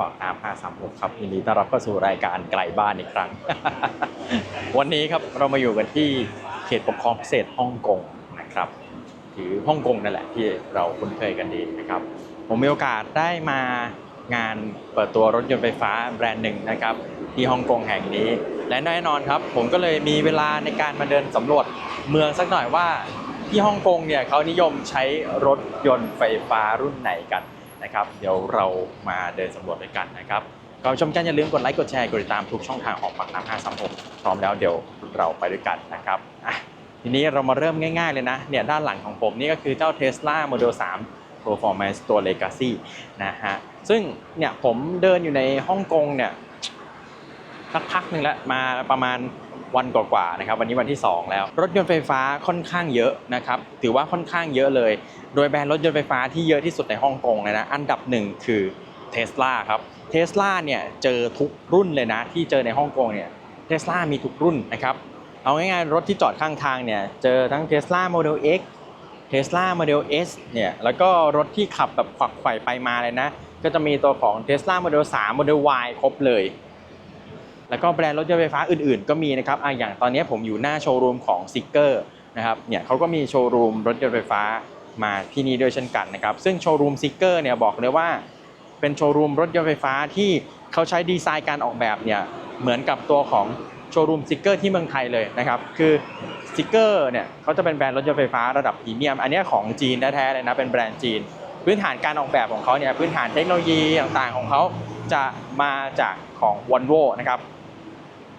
ปากน้ำ536 ครับยินดีต้อนรับเข้าสู่รายการไกลบ้านอีกครั้ง วันนี้ครับเรามาอยู่กันที่เขตปกครองพิเศษฮ่องกงนะครับหรือฮ่องกงนั่นแหละที่เราคุ้นเคยกันดีนะครับ ผมมีโอกาสได้มางานเปิดตัวรถยนต์ไฟฟ้าแบรนด์หนึ่งนะครับ ที่ฮ่องกงแห่งนี้ และแน่นอนครับ ผมก็เลยมีเวลาในการมาเดินสำรวจเมืองสักหน่อยว่าที่ฮ่องกงเนี่ยเขานิยมใช้รถยนต์ไฟฟ้ารุ่นไหนกัน นะครับ เดี๋ยวเรามาเดินสำรวจด้วยกันนะครับก่อนชมกันอย่าลืมกดไลค์กดแชร์กดติดตามทุกช่องทางของปากน้ำ536พร้อมแล้วเดี๋ยวเราไปด้วยกันนะครับอะทีนี้เรามาเริ่มง่ายๆเลยนะเนี่ยด้านหลังของผมนี่ก็คือเจ้า Tesla Model 3 Performance ตัว Legacy นะฮะซึ่งเนี่ยผมเดินอยู่ในฮ่องกงเนี่ยสักพักหนึ่งแล้วมาประมาณ วันกว่าๆนะครับวันนี้วันที่ 2 แล้ว รถยนต์ไฟฟ้าค่อนข้างเยอะนะครับถือว่าค่อนข้างเยอะเลย โดยแบรนด์รถยนต์ไฟฟ้าที่เยอะที่สุดในฮ่องกงเลยนะอันดับหนึ่งคือเท s l a ครับเท s l a เนี่ยเจอทุกรุ่นเลยนะที่เจอในฮ่องกงเนี่ยเท s l a มีทุกรุ่นนะครับเอาง่ายๆรถที่จอดข้างทางเนี่ยเจอทั้ง Tesla Model X Tesla Model S เนี่ยแล้วก็รถที่ขับแบบขวักไขว่ไปมาเลยนะ ก็จะมีตัวของ Tesla Model 3 Model Y ครบเลย แล้วก็แบรนด์รถยนต์ไฟฟ้าอื่นๆ ก็มีนะครับอะอย่างตอนนี้ผมอยู่หน้าโชว์รูมของซิกเกอร์นะครับเนี่ยเขาก็มีโชว์รูมรถยนต์ไฟฟ้ามาที่นี่ด้วยเช่นกันนะครับซึ่งโชว์รูมซิกเกอร์เนี่ยบอกเลยว่าเป็นโชว์รูมรถยนต์ไฟฟ้าที่เขาใช้ดีไซน์การออกแบบเนี่ยเหมือนกับตัวของโชว์รูมซิกเกอร์ที่เมืองไทยเลยนะครับคือซิกเกอร์เนี่ยเขาจะเป็นแบรนด์รถยนต์ไฟฟ้าระดับพรีเมียม อันนี้ของจีนแท้ๆเลยนะเป็นแบรนด์จีน พื้นฐานการออกแบบของเขาเนี่ยพื้นฐานเทคโนโลยีต่างๆของเขาจะมาจากของ v o l v o นะครับ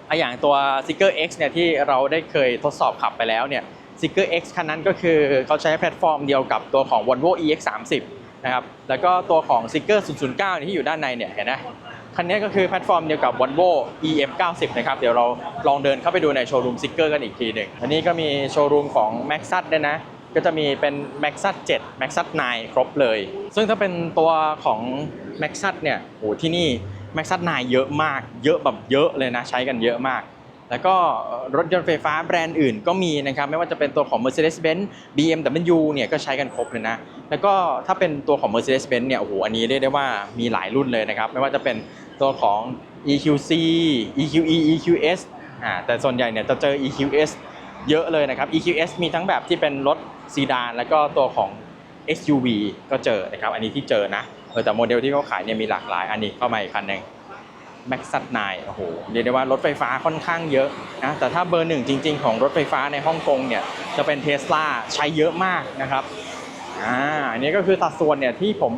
อะอย่างตัว s i g g e r X เนี่ยที่เราได้เคยทดสอบขับไปแล้วเนี่ย s i g g e r X คันนั้นก็คือเขาใช้แพลตฟอร์มเดียวกับตัวของ Volvo EX 30 นะครับแล้วก็ตัวของ s i g g e r 009เนี่ยที่อยู่ด้านในเนี่ยเห็นไหมคันนี้ก็คือแพลตฟอร์มเดียวกับ Volvo EM 90 นะครับ เดี๋ยวเราลองเดินเข้าไปดูในโชว์รูม s i g g e r กันอีกทีหนึ่งอันนี้ก็มีโชว์รูมของ Maxus ด้วยนะก็จะมีเป็น Maxus 7 Maxus 9 ครบเลย ซึ่งถ้าเป็นตัวของ Maxus เนี่ยโหที่นี่ แม็กซัสไนเยอะมาก เยอะแบบเยอะเลยนะ ใช้กันเยอะมาก แล้วก็รถยนต์ไฟฟ้าแบรนด์อื่นก็มีนะครับ ไม่ว่าจะเป็นตัวของ Mercedes-Benz BMW เนี่ยก็ใช้กันครบเลยนะ แล้วก็ถ้าเป็นตัวของ Mercedes-Benz เนี่ยโอ้โหอันนี้เรียกได้ว่ามีหลายรุ่นเลยนะครับ ไม่ว่าจะเป็นตัวของ EQC EQE EQS อ่าแต่ส่วนใหญ่เนี่ยจะเจอ EQS เยอะเลยนะครับ EQS มีทั้งแบบที่เป็นรถซีดาน แล้วก็ตัวของ SUV ก็เจอนะครับ อันนี้ที่เจอนะ เออแต่โมเดลที่เขาขายเนี่ยมีหลากหลายอันนี้เข้ามาอีกคันหนึ่ง Max 9โอ้โหเรียกได้ว่ารถไฟฟ้าค่อนข้างเยอะนะแต่ถ้าเบอร์หนึ่งจริง ๆ ของรถไฟฟ้าในฮ่องกงเนี่ยจะเป็นเท sla ใช้เยอะมากนะครับอ่าอันนี้ก็คือสัดส่วนเนี่ยที่ผม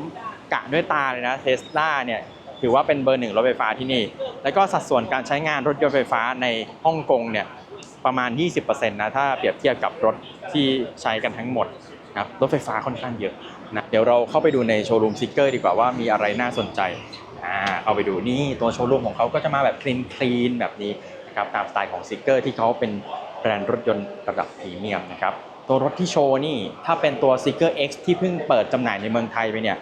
กะด้วยตาเลยนะเท sla เนี่ยถือว่าเป็นเบอร์หนึ่งรถไฟฟ้าที่นี่ แล้วก็สัดส่วนการใช้งานรถยนต์ไฟฟ้าในฮ่องกงเนี่ยประมาณ 20%นะถ้าเปรียบเทียบกับรถที่ใช้กันทั้งหมด ครับรถไฟฟ้าค่อนข้างเยอะนะเดี๋ยวเราเข้าไปดูในโชว์รูมซิกเกอร์ดีกว่าว่ามีอะไรน่าสนใจอ่าเอาไปดูนี่ตัวโชว์รูมของเขาก็จะมาแบบคลีนคลีนแบบนี้นะครับตามสไตล์ของซิกเกอร์ที่เขาเป็นแบรนด์รถยนต์ระดับพรีเมียมนะครับตัวรถที่โชว์นี่ถ้าเป็นตัว s i g g e r X ที่เพิ่งเปิดจำหน่ายในเมืองไทยไปเนี่ย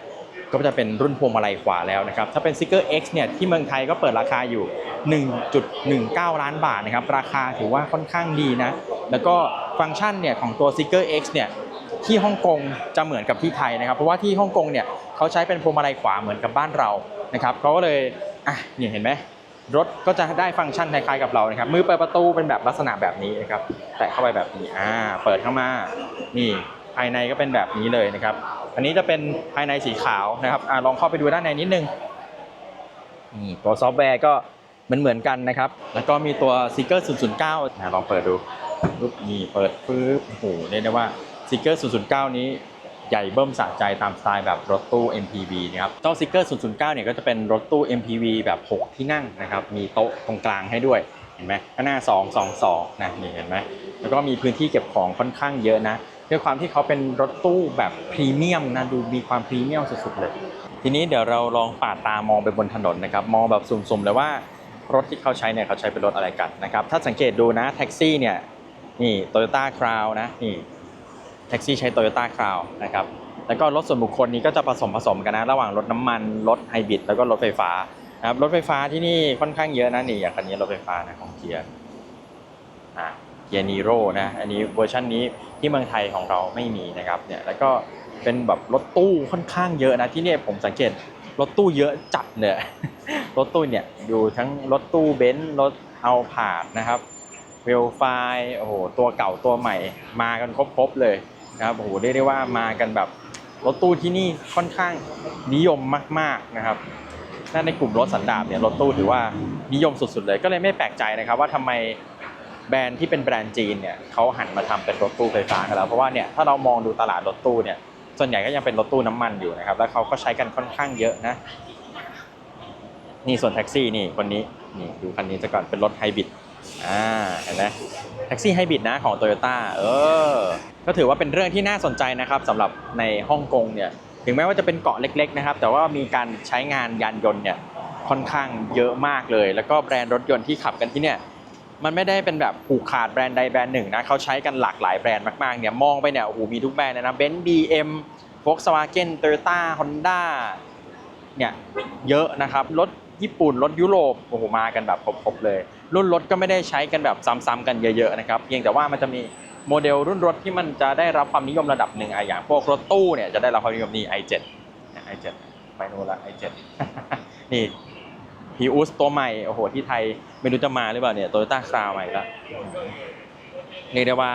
ก็จะเป็นรุ่นพวงมาลัยขวาแล้วนะครับ ถ้าเป็น s i g g e r X เนี่ยที่เมืองไทยก็เปิดราคาอยู่ 1.19 ล้านบาทนะครับ ราคาถือว่าค่อนข้างดีนะ แล้วก็ฟังก์ชันเนี่ยของตัว s i g g e r X เนี่ย ที่ฮ่องกงจะเหมือนกับที่ไทยนะครับ เพราะว่าที่ฮ่องกงเนี่ยเขาใช้เป็นพวงมาลัยขวาเหมือนกับบ้านเรานะครับเขาก็เลยอะนี่เห็นไหมรถก็จะได้ฟังก์ชันคล้ายๆกับเรานะครับ มือเปิดประตูเป็นแบบลักษณะแบบนี้นะครับ แตะเข้าไปแบบนี้อ่าเปิดเข้ามานี่ภายในก็เป็นแบบนี้เลยนะครับ อันนี้จะเป็นภายในสีขาวนะครับอ่าลองเข้าไปดูด้านในนิดนึงนี่ตัวซอฟต์แวร์ก็เหมือนเหมือนกันนะครับ แล้วก็มีตัว s e e k e r 009นะลองเปิดดูปุ๊บนี่เปิดปึ๊บโอ้โหเรียกได้ว่า s e e k e r 009 นี้ใหญ่เบิ้มสะใจตามสไตล์แบบรถตู้ MPV นะครับเจ้าซิกเกอร์ 009 เนี่ยก็จะเป็นรถตู้ MPV แบบ 6 ที่นั่งนะครับ มีโต๊ะตรงกลางให้ด้วย เห็นไหมข้างหน้า 2 2 2 นะนี่เห็นไหม แล้วก็มีพื้นที่เก็บของค่อนข้างเยอะนะ ด้วยความที่เขาเป็นรถตู้แบบพรีเมียมนะ ดูมีความพรีเมียมสุดๆเลย ทีนี้เดี๋ยวเราลองปาดตามองไปบนถนนนะครับ มองแบบสุ่มๆเลยว่ารถที่เขาใช้เนี่ยเขาใช้เป็นรถอะไรกันนะครับ ถ้าสังเกตดูนะแท็กซี่เนี่ยนี่ Toyota Crown นะนี่ แท็กซี่ใช้ Toyota Crown นะครับแล้วก็รถส่วนบุคคลนี้ก็จะผสมผสมกันนะ ระหว่างรถน้ำมัน รถไฮบริดแล้วก็รถไฟฟ้านะครับรถไฟฟ้าที่นี่ค่อนข้างเยอะนะนี่อย่างคันนี้รถไฟฟ้านะของเกียร์อ่าเกียร์นีโร่นะอันนี้เวอร์ชันนี้ที่เมืองไทยของเราไม่มีนะครับเนี่ยแล้วก็เป็นแบบรถตู้ค่อนข้างเยอะนะที่นี่ผมสังเกตรถตู้เยอะจัดเนี่ยรถตู้เนี่ยดูทั้งรถตู้เบนซ์รถเอาผาดนะครับเวลไฟโอ้โหตัวเก่าตัวใหม่มากันครบๆเลย นะครับโอ้โหเรียกได้ว่ามากันแบบรถตู้ที่นี่ค่อนข้างนิยมมาก ๆนะครับถ้าในกลุ่มรถสันดาปเนี่ยรถตู้ถือว่านิยมสุดๆเลย ก็เลยไม่แปลกใจนะครับ ว่าทำไมแบรนด์ที่เป็นแบรนด์จีนเนี่ยเขาหันมาทำเป็นรถตู้ไฟฟ้ากันแล้ว เพราะว่าเนี่ยถ้าเรามองดูตลาดรถตู้เนี่ยส่วนใหญ่ก็ยังเป็นรถตู้น้ำมันอยู่นะครับ แล้วเขาก็ใช้กันค่อนข้างเยอะนะ นี่ส่วนแท็กซี่นี่คนนี้นี่ดูคันนี้จะก่อนเป็นรถไฮบริด อ่าเห็นไหมแท็กซี่ไฮบริดนะของโตโยต้าเออ ก็ถือว่าเป็นเรื่องที่น่าสนใจนะครับสำหรับในฮ่องกงเนี่ย ถึงแม้ว่าจะเป็นเกาะเล็ก ๆ นะครับ แต่ว่ามีการใช้งานยานยนต์เนี่ยค่อนข้างเยอะมากเลย แล้วก็แบรนด์รถยนต์ที่ขับกันที่เนี่ย มันไม่ได้เป็นแบบผูกขาดแบรนด์ใดแบรนด์หนึ่งนะเขาใช้กันหลากหลายแบรนด์มากๆเนี่ยมองไปเนี่ยโอ้โหมีทุกแบรนด์เลยนะเบนซ์บีเอ็มโฟกสวาเกนโตโยต้าฮอนด้าเนี่ยเยอะนะครับรถ ญี่ปุ่นรถยุโรปโอ้โหมากันแบบครบๆเลย รุ่นรถก็ไม่ได้ใช้กันแบบซ้ำๆกันเยอะๆนะครับเพียงแต่ว่ามันจะมีโมเดลรุ่นรถที่มันจะได้รับความนิยมระดับหนึ่งอะอย่างพวกรถตู้เนี่ยจะได้รับความนิยมนี่ i7 เนี่ย i7 ไปโน่นละ i7 นี่ฮีอุสตัวใหม่โอ้โหที่ไทยไม่รู้จะมาหรือเปล่าเนี่ยโตโยต้าคราวใหม่ละเรียกได้ว่า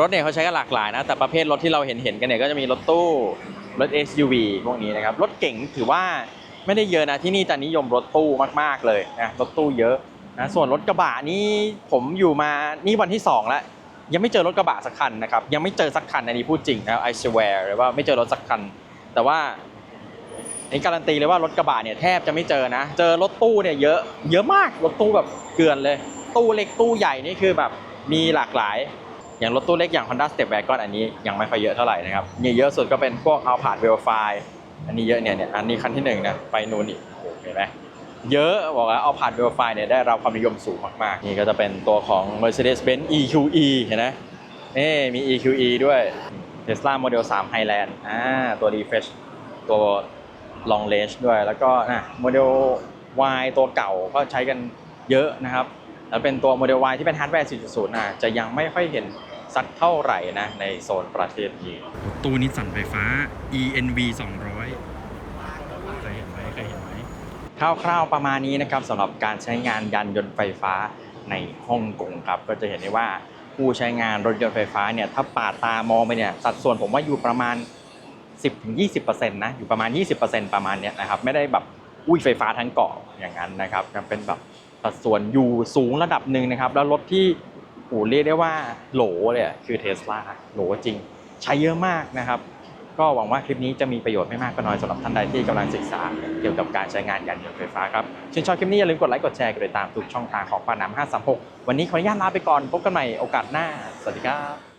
รถเนี่ยเขาใช้กันหลากหลายนะ แต่ประเภทรถที่เราเห็นเห็นๆกันเนี่ยก็จะมีรถตู้รถ SUV พวกนี้นะครับ รถเก๋งถือว่า ไม่ได้เยอะนะที่นี่จะนิยมรถตู้มากๆเลยนะรถตู้เยอะนะส่วนรถกระบะนี่ผมอยู่มานี่วันที่สองแล้วยังไม่เจอรถกระบะสักคันนะครับยังไม่เจอสักคันอันนี้พูดจริงนะ I swear เลยว่าไม่เจอรถสักคัน แต่ว่านี่การันตีเลยว่ารถกระบะเนี่ยแทบจะไม่เจอนะ เจอรถตู้เนี่ยเยอะเยอะมากรถตู้แบบเกลือนเลย ตู้เล็กตู้ใหญ่นี่คือแบบมีหลากหลาย อย่างรถตู้เล็กอย่าง Honda Step Wagon อันนี้ยังไม่ค่อยเยอะเท่าไหร่นะครับเนี่ยเยอะสุดก็เป็นพวก Alphard w e l f i อันนี้เยอะเนี่ยเนี่ยอันนี้คันที่หนึ่งนะไปนูนอีกโอ้โหเห็นไหมเยอะบอกว่า Alphard w e l f i เนี่ยได้รับความนิยมสูงมากๆ นี่ก็จะเป็นตัวของ Mercedes-Benz EQE เห็นไหมนี่มี EQE ด้วย Tesla Model 3 Highland อ่าตัว refresh ตัว long range ด้วย แล้วก็นะโมเดล Y ตัวเก่าก็ใช้กันเยอะนะครับ แล้วเป็นตัวโมเดล Y ที่เป็นฮาร์ดแวร์ 4.0นะจะยังไม่ค่อยเห็น สักเท่าไหร่นะในโซนประเทศนี้ตู้นิสสันไฟฟ้า ENV 200เคยเห็นไหมเคยเห็นไหมคร่าวๆประมาณนี้นะครับสำหรับการใช้งานยานยนต์ไฟฟ้าในฮ่องกงครับ ก็จะเห็นได้ว่าผู้ใช้งานรถยนต์ไฟฟ้าเนี่ยถ้าปาดตามองไปเนี่ยสัดส่วนผมว่าอยู่ประมาณ 10-20%นะอยู่ประมาณ 20%ประมาณเนี้ยนะครับไม่ได้แบบอุ้ยไฟฟ้าทั้งเกาะอย่างนั้นนะครับยังเป็นแบบสัดส่วนอยู่สูงระดับหนึ่งนะครับ แล้วรถที่ โอ้เรียกได้ว่าโหลเลยคือเทสลาโหลจริง ใช้เยอะมากนะครับ ก็หวังว่าคลิปนี้จะมีประโยชน์ไม่มากก็น้อยสำหรับท่านใดที่กำลังศึกษาเกี่ยวกับการใช้งานยานยนต์ไฟฟ้าครับชื่นชอบคลิปนี้อย่าลืมกดไลค์กดแชร์กดติดตามทุกช่องทางของปาน้ำ536 วันนี้ขออนุญาตลาไปก่อนพบกันใหม่โอกาสหน้า สวัสดีครับ